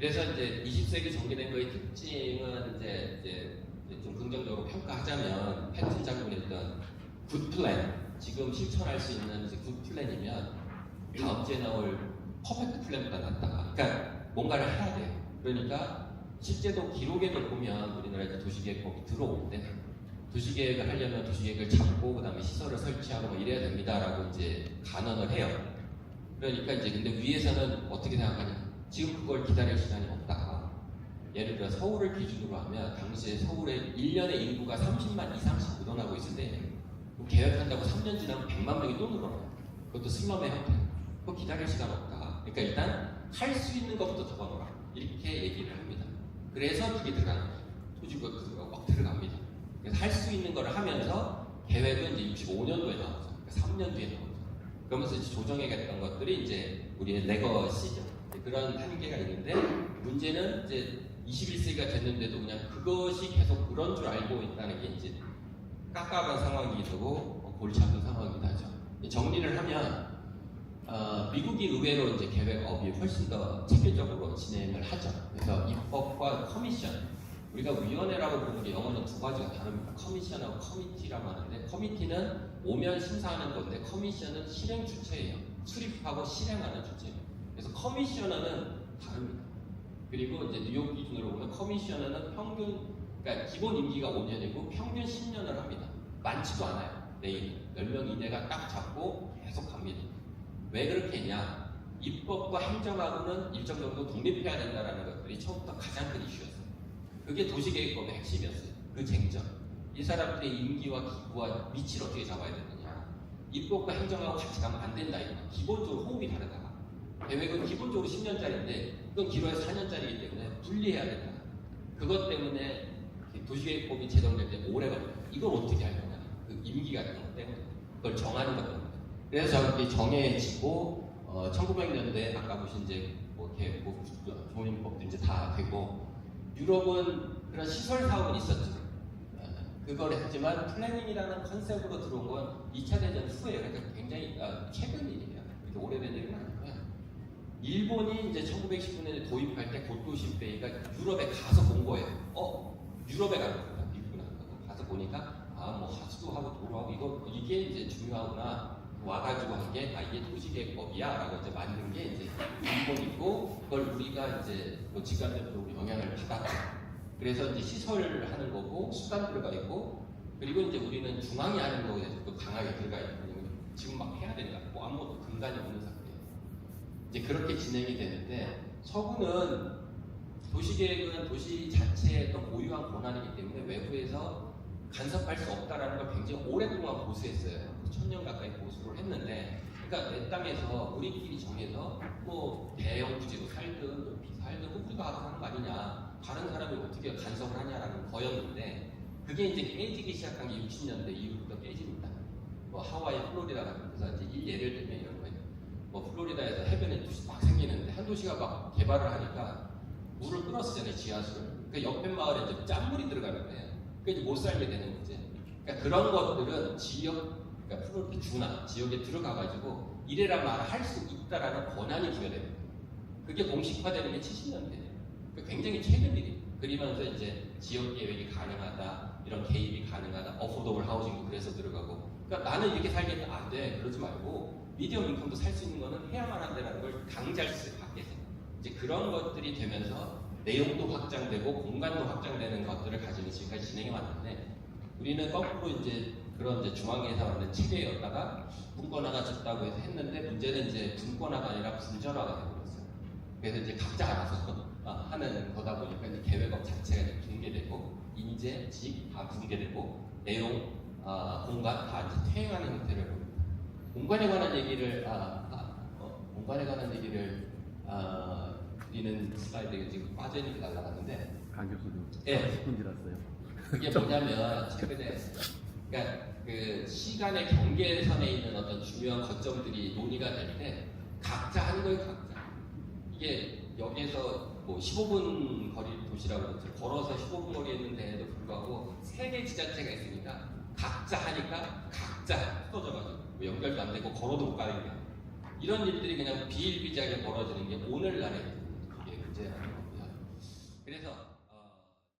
그래서 이제 20세기 전개된 거의 특징은 이제, 이제 좀 긍정적으로 평가하자면 패튼 장군이 했던 굿 플랜, 지금 실천할 수 있는 이제 굿 플랜이면 다음 주에 나올 퍼펙트 플랜보다 낫다. 그러니까 뭔가를 해야 돼요. 그러니까 실제도 기록에도 보면 우리나라 이제 도시계획법이 들어오는데 도시계획을 하려면 도시계획을 잡고 그다음에 시설을 설치하고 뭐 이래야 됩니다라고 이제 간언을 해요. 그러니까 이제 근데 위에서는 어떻게 생각하냐? 지금 그걸 기다릴 시간이 없다. 예를 들어 서울을 기준으로 하면 당시에 서울에 1년에 인구가 30만 이상씩 늘어나고 있을 때 그럼 계획한다고 3년 지나면 100만 명이 또 늘어나요. 그것도 슬럼의 형태. 그거 기다릴 시간 없다. 그러니까 일단 할 수 있는 것부터 적어놓으라. 이렇게 얘기를 합니다. 그래서 그게 들어가는 거예요. 토지가 그거 막 들어갑니다. 그래서 할 수 있는 걸 하면서 계획은 이제 65년도에 나오죠. 그러니까 3년 뒤에 나오죠. 그러면서 이제 조정해갔던 것들이 이제 우리의 레거시죠. 그런 한계가 있는데 문제는 이제 21세기가 됐는데도 그냥 그것이 계속 그런 줄 알고 있다는 게 이제 깝깝한 상황이기도 하고 어, 골치 아픈 상황이기도 하죠. 정리를 하면 어, 미국이 의외로 이제 계획업이 훨씬 더 체계적으로 진행을 하죠. 그래서 입법과 커미션 우리가 위원회라고 부르는 게 영어는 두 가지가 다릅니다. 커미션하고 커미티라고 하는데 커미티는 오면 심사하는 건데 커미션은 실행 주체예요. 수립하고 실행하는 주체예요. 그래서 커미셔너는 다릅니다. 그리고 이제 뉴욕 기준으로 보면 커미셔너는 평균 그러니까 기본 임기가 5년이고 평균 10년을 합니다. 많지도 않아요. 내일 10명 이내가 딱 잡고 계속 갑니다. 왜 그렇게 했냐? 입법과 행정하고는 일정 정도 독립해야 된다는 것들이 처음부터 가장 큰 이슈였어요. 그게 도시계획법의 핵심이었어요. 그 쟁점. 이 사람들의 임기와 기구와 위치를 어떻게 잡아야 되느냐. 입법과 행정하고 같이 가면 안 된다. 기본적으로 호흡이 다르다. 계획은 기본적으로 10년짜리인데 그건 길어야 4년짜리이기 때문에 분리해야 된다. 그것 때문에 도시계획법이 제정될 때 오래 걸려요. 이걸 어떻게 할 거냐. 그 임기 같은 것 때문에. 그걸 정하는 것 때문에. 그래서 저렇게 정해지고 어, 1900년대 아까 보신 이제 뭐 이렇게 뭐 조민법도 이제 다 되고 유럽은 그런 시설 사업은 있었죠. 어, 그걸 했지만 플래닝이라는 컨셉으로 들어온 건 2차 대전 후에 그러니까 굉장히 어, 최근 일이에요. 오래된 일은 아니고요. 일본이 이제 1919년에 도입할 때 고토시 베이가 유럽에 가서 본 거예요. 어? 유럽에 간 겁니다. 미국은 안 가고 가서 보니까 아 뭐 하수도 하고 도로하고 이거 이게 이제 중요하구나. 와가지고 한게 아 이게 도시계획법이야라고 이제 만든 게 이제 일본이고 그걸 우리가 이제 뭐 직관적으로 영향을 받았죠. 그래서 이제 시설을 하는 거고 수단 들어가 있고 그리고 이제 우리는 중앙이 하는 거에 또 강하게 들어가 있거든요. 지금 막 해야 된다. 뭐 아무것도 근간이 없는 상태예요. 이제 그렇게 진행이 되는데 서구는 도시계획은 도시 자체의 어떤 고유한 권한이기 때문에 외부에서 간섭할 수 없다라는 걸 굉장히 오랫동안 보수했어요. 천년 가까이 보수를 했는데, 그러니까 내 땅에서 우리끼리 정해서 뭐 대형 부지로 살든 높이 살든 뭐 우리가 알아서 하는 거 아니냐, 다른 사람이 어떻게 간섭을 하냐라는 거였는데, 그게 이제 깨지기 시작한 게 60년대 이후부터 깨집니다. 뭐 하와이, 플로리다 같은 데서 이제 이 예를 들면 이런. 뭐 플로리다에서 해변에 도시 막 생기는데 한 도시가 막 개발을 하니까 물을 끌었잖아요 지하수를. 그 옆에 마을에 이제 짠물이 들어가는 거예요. 이제 못 살게 되는 거지. 그러니까 그런 것들은 지역, 그러니까 플로리다 주나 지역에 들어가가지고 이래라 말을 할수 있다라는 권한이 부여됩니다. 그게 공식화되는 게 70년대예요. 그러니까 굉장히 최근 일이에요. 그러면서 이제 지역 계획이 가능하다, 이런 개입이 가능하다, 어포더블 하우징도 그래서 들어가고. 그러니까 나는 이렇게 살겠다 안 돼. 그러지 말고 미디엄 인컴도 살 수 있는 거는 해야만 한다는 걸수 있어요. 밖에서. 이제 그런 것들이 되면서 내용도 확장되고 공간도 확장되는 것들을 가지고 지금까지 진행해 왔는데 우리는 거꾸로 이제 그런 이제 중앙에서 하는 체계였다가 분권화가 됐다고 해서 했는데 문제는 이제 분권화가 아니라 분절화가 되어버렸어요. 그래서 이제 각자 알아서 아, 하는 거다 보니까 이제 계획업 자체가 이제 붕괴되고 인재, 직다 붕괴되고 내용, 아, 공간 다 퇴행하는 형태를. 공간에 관한 얘기를 아, 아, 어, 공간에 관한 얘기를 아, 드리는 슬라이드가 지금 빠져있는 게 날라갔는데 강 교수도 예. 10분 지났어요. 그게 뭐냐면 최근에 그러니까 그 시간의 경계선에 있는 어떤 중요한 거점들이 논의가 될 때 각자 하는 거예요 각자 이게 여기에서 뭐 15분 거리 도시라고 그러죠 걸어서 15분 거리에 있는데도 불구하고 세 개 지자체가 있으니까 각자 하니까 각자 흩어져가지고 뭐 연결도 안 되고 걸어도 못 가는 거야. 이런 일들이 그냥 비일비재하게 벌어지는 게 오늘날의 문제라는 겁니다. 그래서